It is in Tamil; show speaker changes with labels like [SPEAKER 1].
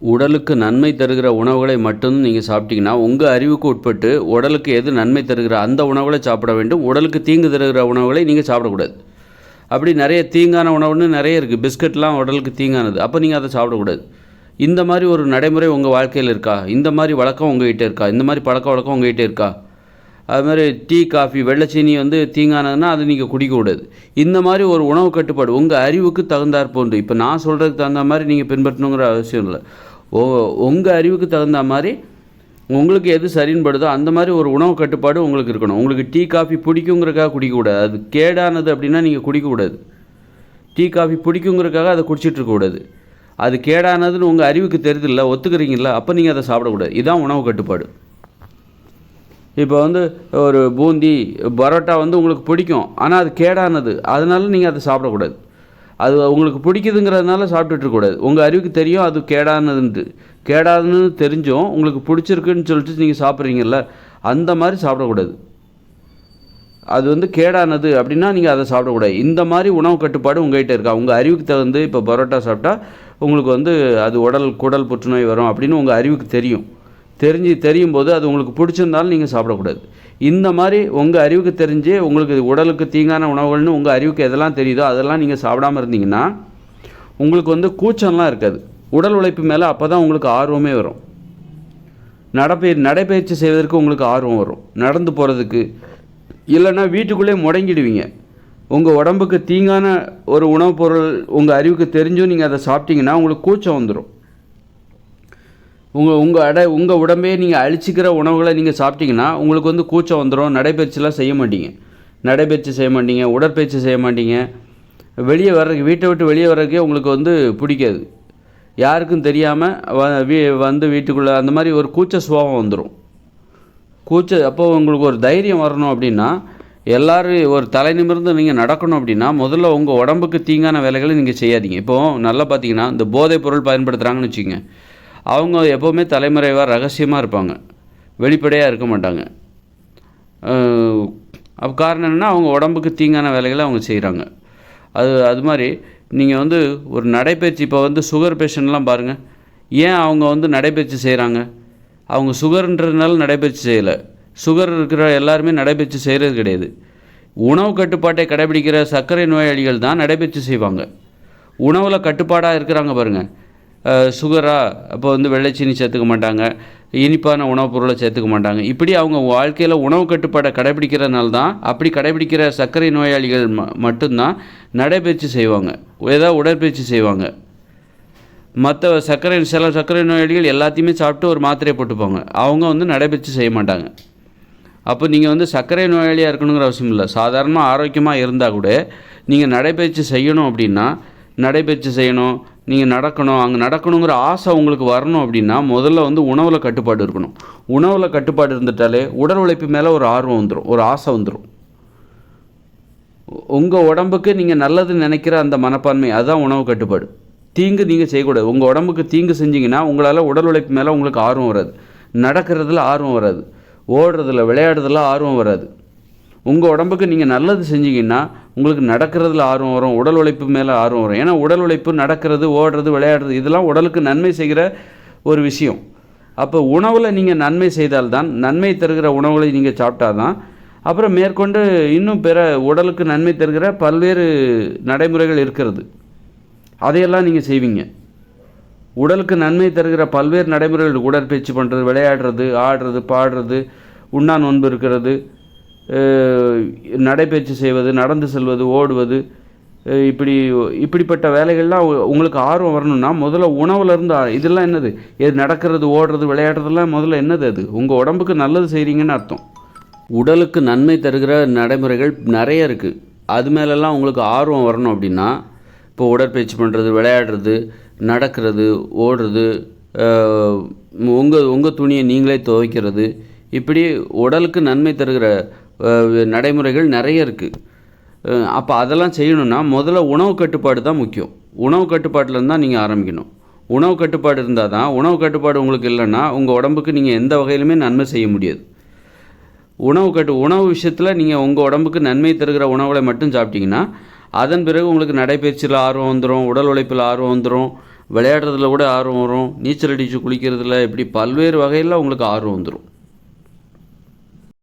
[SPEAKER 1] உடலுக்கு நன்மை தருகிற உணவுகளை மட்டும் நீங்கள் சாப்பிட்டீங்கன்னா உங்கள் அறிவுக்கு உட்பட்டு உடலுக்கு எது நன்மை தருகிற அந்த உணவுகளை சாப்பிட வேண்டும். உடலுக்கு தீங்கு தருகிற உணவுகளை நீங்கள் சாப்பிடக்கூடாது. அப்படி நிறைய தீங்கான உணவுன்னு நிறைய இருக்குது பிஸ்கட்லாம் உடலுக்கு தீங்கானது. அப்போ நீங்கள் அதை சாப்பிடக்கூடாது. இந்த மாதிரி ஒரு நடைமுறை உங்கள் வாழ்க்கையில் இருக்கா? இந்த மாதிரி வழக்கம் உங்ககிட்ட இருக்கா? இந்த மாதிரி பழக்க வழக்கம் உங்ககிட்ட இருக்கா? அது மாதிரி டீ காஃபி வெள்ளைச்சீனி வந்து தீங்கானதுன்னா அது நீங்கள் குடிக்கக்கூடாது. இந்த மாதிரி ஒரு உணவு கட்டுப்பாடு உங்கள் அறிவுக்கு தகுந்தாற் போன்று. இப்போ நான் சொல்கிறதுக்கு தகுந்த மாதிரி நீங்கள் பின்பற்றணுங்கிற அவசியம் இல்லை. ஓ உங்கள் அறிவுக்கு தகுந்த மாதிரி உங்களுக்கு எது சரின்னு படுதோ அந்த மாதிரி ஒரு உணவு கட்டுப்பாடு உங்களுக்கு இருக்கணும். உங்களுக்கு டீ காஃபி பிடிக்குங்கிறக்காக குடிக்கக்கூடாது. அது கேடானது அப்படின்னா நீங்கள் குடிக்கக்கூடாது. டீ காஃபி பிடிக்குங்கிறக்காக அதை குடிச்சிட்டு இருக்கக்கூடாது. அது கேடானதுன்னு உங்கள் அறிவுக்கு தெரியுதில்ல ஒத்துக்கிறீங்களா அப்போ நீங்கள் அதை சாப்பிடக்கூடாது. இதுதான் உணவு கட்டுப்பாடு. இப்போ வந்து ஒரு பூந்தி பரோட்டா வந்து உங்களுக்கு பிடிக்கும். ஆனால் அது கேடானது. அதனால நீங்கள் அதை சாப்பிடக்கூடாது. அது உங்களுக்கு பிடிக்குதுங்கிறதுனால சாப்பிட்டுட்டுருக்கூடாது உங்கள் அறிவுக்கு தெரியும் அது கேடானதுன்ட்டு. கேடாதுன்னு தெரிஞ்சும் உங்களுக்கு பிடிச்சிருக்குன்னு சொல்லிட்டு நீங்கள் சாப்பிட்றீங்கல்ல அந்த மாதிரி சாப்பிடக்கூடாது. அது வந்து கேடானது அப்படின்னா நீங்கள் அதை சாப்பிடக்கூடாது. இந்த மாதிரி உணவு கட்டுப்பாடு உங்கள்கிட்ட இருக்கா? உங்கள் அறிவுக்கு தகுந்து இப்போ பரோட்டா சாப்பிட்டா உங்களுக்கு வந்து அது உடல் குடல் புற்றுநோய் வரும் அப்படின்னு உங்கள் அறிவுக்கு தெரியும். தெரிஞ்சு தெரியும் போது அது உங்களுக்கு பிடிச்சிருந்தாலும் நீங்கள் சாப்பிடக்கூடாது. இந்த மாதிரி உங்கள் அறிவுக்கு தெரிஞ்சு உங்களுக்கு உடலுக்கு தீங்கான உணவுகள்னு உங்கள் அறிவுக்கு எதெல்லாம் தெரியுதோ அதெல்லாம் நீங்கள் சாப்பிடாம இருந்தீங்கன்னா உங்களுக்கு வந்து கூச்சம்லாம் இருக்காது. உடல் உழைப்பு மேலே அப்போ தான் உங்களுக்கு ஆர்வமே வரும். நடப்பயிர் நடைப்பயிற்சி செய்வதற்கு உங்களுக்கு ஆர்வம் வரும். நடந்து போகிறதுக்கு இல்லைன்னா வீட்டுக்குள்ளே முடங்கிடுவீங்க. உங்கள் உடம்புக்கு தீங்கான ஒரு உணவுப் பொருள் உங்கள் அறிவுக்கு தெரிஞ்சும் நீங்கள் அதை சாப்பிட்டீங்கன்னா உங்களுக்கு கூச்சம் வந்துடும் உங்கள் உங்கள் அடை உங்கள் உடம்பே நீங்கள் அழிச்சிக்கிற உணவுகளை நீங்கள் சாப்பிட்டீங்கன்னா உங்களுக்கு வந்து கூச்சம் வந்துடும் நடைபயிற்சிலாம் செய்ய மாட்டீங்க. நடைபயிற்சி செய்ய மாட்டீங்க உடற்பயிற்சி செய்ய மாட்டீங்க. வெளியே வர்றதுக்கு வீட்டை விட்டு வெளியே வர்றதுக்கே உங்களுக்கு வந்து பிடிக்காது. யாருக்கும் தெரியாமல் வ வீ வந்து வீட்டுக்குள்ளே அந்த மாதிரி ஒரு கூச்ச சுபாவம் வந்துடும் கூச்ச அப்போ உங்களுக்கு ஒரு தைரியம் வரணும் அப்படின்னா எல்லாரும் ஒரு தலை நிமிர்ந்து நீங்கள் நடக்கணும் அப்படின்னா முதல்ல உங்கள் உடம்புக்கு தீங்கான வேலைகளை நீங்கள் செய்யாதீங்க. இப்போது நல்லா பார்த்தீங்கன்னா இந்த போதைப் பொருள் பயன்படுத்துகிறாங்கன்னு வச்சுக்கோங்க. அவங்க எப்போவுமே தலைமறைவாக ரகசியமாக இருப்பாங்க. வெளிப்படையாக இருக்க மாட்டாங்க. அப்போ காரணம் என்னென்னா அவங்க உடம்புக்கு தீங்கான வேலைகளை அவங்க செய்கிறாங்க அது அது மாதிரி நீங்கள் வந்து ஒரு நடைப்பயிற்சி இப்போ வந்து சுகர் பேஷண்ட்லாம் பாருங்கள் ஏன் அவங்க வந்து நடைப்பயிற்சி செய்கிறாங்க அவங்க சுகர்ன்றதுனால நடைப்பயிற்சி செய்யலை. சுகர் இருக்கிற எல்லாருமே நடைபயிற்சி செய்கிறது கிடையாது. உணவு கட்டுப்பாட்டை கடைபிடிக்கிற சர்க்கரை நோயாளிகள் தான் நடைப்பயிற்சி செய்வாங்க. உணவில் கட்டுப்பாடாக இருக்கிறாங்க பாருங்கள் சுகராக அப்போ வந்து வெள்ளைச்சீனி சேர்த்துக்க மாட்டாங்க. இனிப்பான உணவுப் பொருளை சேர்த்துக்க மாட்டாங்க. இப்படி அவங்க வாழ்க்கையில் உணவு கட்டுப்பாடை கடைபிடிக்கிறதுனால தான் அப்படி கடைபிடிக்கிற சர்க்கரை நோயாளிகள் ம மட்டும்தான் நடைபயிற்சி செய்வாங்க. ஏதாவது உடற்பயிற்சி செய்வாங்க. மற்ற சர்க்கரை சில சர்க்கரை நோயாளிகள் எல்லாத்தையுமே சாப்பிட்டு ஒரு மாத்திரையை போட்டுப்பாங்க. அவங்க வந்து நடைபயிற்சி செய்ய மாட்டாங்க. அப்போ நீங்கள் வந்து சர்க்கரை நோயாளியாக இருக்கணுங்கிற அவசியம் இல்லை. சாதாரணமாக ஆரோக்கியமாக இருந்தால் கூட நீங்கள் நடைபயிற்சி செய்யணும் அப்படின்னா நடைபயிற்சி செய்யணும் நீங்கள் நடக்கணும் அங்கே நடக்கணுங்கிற ஆசை உங்களுக்கு வரணும் அப்படின்னா முதல்ல வந்து உணவில் கட்டுப்பாடு இருக்கணும். உணவில் கட்டுப்பாடு இருந்துட்டாலே உடல் உழைப்பு மேலே ஒரு ஆர்வம் வந்துடும் ஒரு ஆசை வந்துடும் உங்கள் உடம்புக்கு நீங்கள் நல்லது நினைக்கிற அந்த மனப்பான்மை அதுதான் உணவு கட்டுப்பாடு. தீங்கு நீங்கள் செய்யக்கூடாது. உங்கள் உடம்புக்கு தீங்கு செஞ்சீங்கன்னா உங்களால் உடல் உழைப்பு மேலே உங்களுக்கு ஆர்வம் வராது. நடக்கிறதுல ஆர்வம் வராது. ஓடுறதுல விளையாடுறதுல ஆர்வம் வராது. உங்கள் உடம்புக்கு நீங்கள் நல்லது செஞ்சீங்கன்னா உங்களுக்கு நடக்கிறதுல ஆர்வம் வரும் உடல் உழைப்பு மேலே ஆர்வம் வரும். ஏன்னா உடல் உழைப்பு நடக்கிறது ஓடுறது விளையாடுறது இதெல்லாம் உடலுக்கு நன்மை செய்கிற ஒரு விஷயம். அப்போ உணவில் நீங்கள் நன்மை செய்தால்தான் நன்மை தருகிற உணவுகளை நீங்கள் சாப்பிட்டாதான் அப்புறம் மேற்கொண்டு இன்னும் பிற உடலுக்கு நன்மை தருகிற பல்வேறு நடைமுறைகள் இருக்கிறது. அதையெல்லாம் நீங்கள் செய்வீங்க. உடலுக்கு நன்மை தருகிற பல்வேறு நடைமுறைகள் உடற்பயிற்சி பண்ணுறது விளையாடுறது ஆடுறது பாடுறது உண்ணா நோன்பு இருக்கிறது நடைபயிற்சி செய்வது நடந்து செல்வது ஓடுவது இப்படி இப்படிப்பட்ட வேலைகள்லாம் உங்களுக்கு ஆர்வம் வரணும்னா முதல்ல உணவுலேருந்து இதெல்லாம் என்னது? எது நடக்கிறது ஓடுறது விளையாடுறதுலாம் முதல்ல என்னது அது? உங்கள் உடம்புக்கு நல்லது செய்கிறீங்கன்னு அர்த்தம். உடலுக்கு நன்மை தருகிற நடைமுறைகள் நிறைய இருக்குது அது மேலெல்லாம் உங்களுக்கு ஆர்வம் வரணும் அப்படின்னா இப்போ உடற்பயிற்சி பண்ணுறது விளையாடுறது நடக்கிறது ஓடுறது உங்கள் உங்கள் துணியை நீங்களே துவைக்கிறது இப்படி உடலுக்கு நன்மை தருகிற நடைமுறைகள் நிறைய இருக்குது அப்போ அதெல்லாம் செய்யணுன்னா முதல்ல உணவு கட்டுப்பாடு தான் முக்கியம். உணவு கட்டுப்பாட்டில் தான் நீங்கள் ஆரம்பிக்கணும். உணவு கட்டுப்பாடு இருந்தால் தான் உணவு கட்டுப்பாடு உங்களுக்கு இல்லைன்னா உங்கள் உடம்புக்கு நீங்கள் எந்த வகையிலுமே நன்மை செய்ய முடியாது. உணவு கட்டு உணவு விஷயத்தில் நீங்கள் உங்கள் உடம்புக்கு நன்மை தருகிற உணவுகளை மட்டும் சாப்பிட்டீங்கன்னா அதன் பிறகு உங்களுக்கு நடைப்பயிற்சியில் ஆர்வம் வந்துடும் உடல் உழைப்பில் ஆர்வம் வந்துடும் விளையாடுறதுல கூட ஆர்வம் வரும் நீச்சல் அடித்து குளிக்கிறதுல இப்படி பல்வேறு வகையில் உங்களுக்கு ஆர்வம் வந்துடும்